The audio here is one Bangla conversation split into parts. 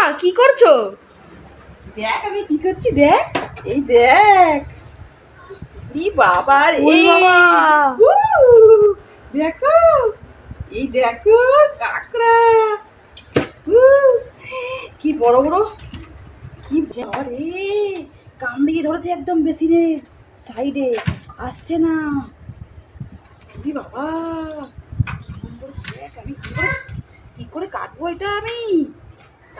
মা কি করছ? দেখ আমি কি করছি দেখ। এই দেখ। ই বাবা রে। বাবা। দেখো এই দেখো কাকড়া। কি বড় বড় কি রে। কামড়িয়ে ধরেছে একদম বেসিনে সাইডে। আসছে না। কি বাবা কি করে কাটবো এটা আমি?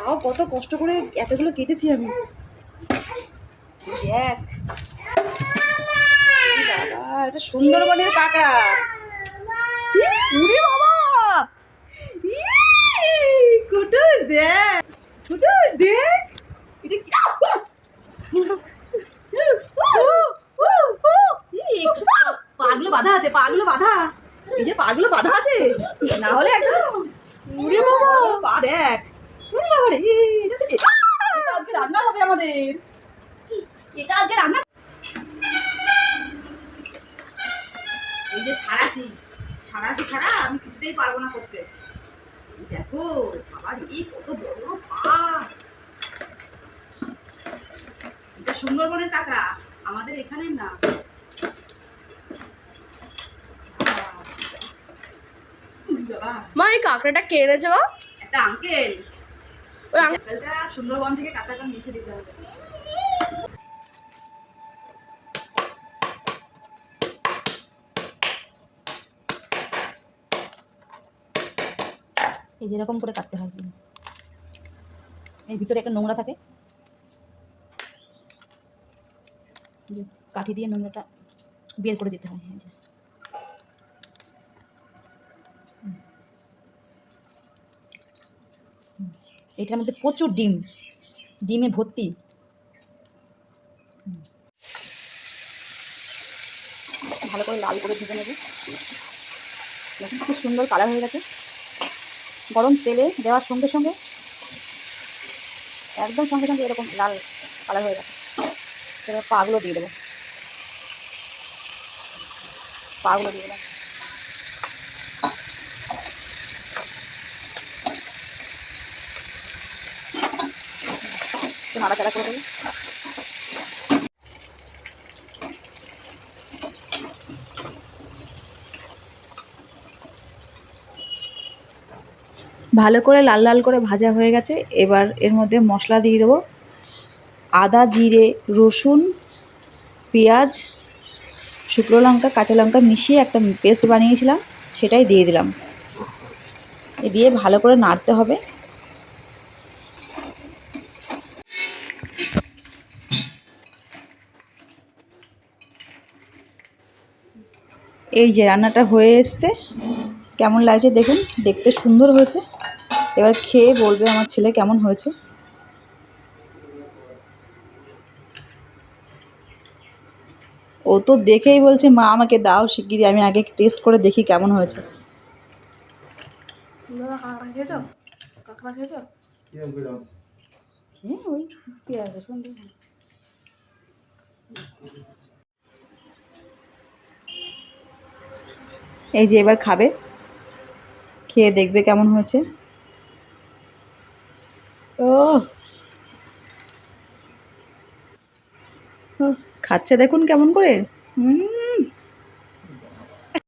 তাও কত কষ্ট করে এতগুলো কেটেছি আমি। দেখ। এটা সুন্দরবনের কাঁকড়া। বাবা। ই, কুটুস দেখ পাগুলো বাঁধা আছে পাগুলো বাঁধা। যে পাগুলো বাঁধা আছে না হলে একদম বাবা। দেখ। উরে এটা আজকে রান্না হবে আমাদের। এটা আজকে রান্না এই যে সারাশি। সারাশি ছাড়া আমি কিছুতেই পারব না করতে। দেখো বাবা রে কত বড় বড় পা এটা সুন্দরবনের টাকা আমাদের এখানে না। মা এই কাঁকড়াটা কে এনেছে গো? একটা আঙ্কেল ওই আঙ্কেলটা সুন্দরবন থেকে কাকাটা নিয়ে এসে দিতে এই যেরকম করে কাটতে হয়। এই ভিতরে একটা নোংরা থাকে। কাঠি দিয়ে নোংরাটা বের করে দিতে হয় এই যে হুম। হুম। এটার মধ্যে প্রচুর ডিম। ডিমে ভর্তি। ভালো করে লাল করে ভেজে নেবে। দেখুন খুব সুন্দর কালার হয়ে গেছে। গরম তেলে দেওয়ার সঙ্গে সঙ্গে একদম সঙ্গে সঙ্গে এরকম লাল কালার হয়ে গেছে। এবার পাগুলো দিয়ে দেবো। পাগুলো দিয়ে দেবো। নাড়াচাড়া করে দেবো ভালো করে লাল লাল করে ভাজা হয়ে গেছে। এবার এর মধ্যে মশলা দিয়ে দেবো। আদা, জিরে, রসুন, পেঁয়াজ, শুকনো লঙ্কা, কাঁচা লঙ্কা মিশিয়ে একটা পেস্ট বানিয়েছিলাম, সেটাই দিয়ে দিলাম। দিয়ে ভালো করে নাড়তে হবে। এই যে রান্নাটা হয়ে এসছে। কেমন লাগছে দেখুন দেখতে সুন্দর হয়েছে। এবার খেয়ে বলবে আমার ছেলে কেমন হয়েছে। ও তো দেখেই বলছে মা আমাকে দাও শিগগিরি আমি আগে টেস্ট করে দেখি কেমন হয়েছে। হ্যাঁ ওই পেঁয়াজ রসুন দিয়ে। এই যে এবার খাবে। খেয়ে দেখবে কেমন হয়েছে। ও খাচ্ছে দেখুন কেমন করে। হুম।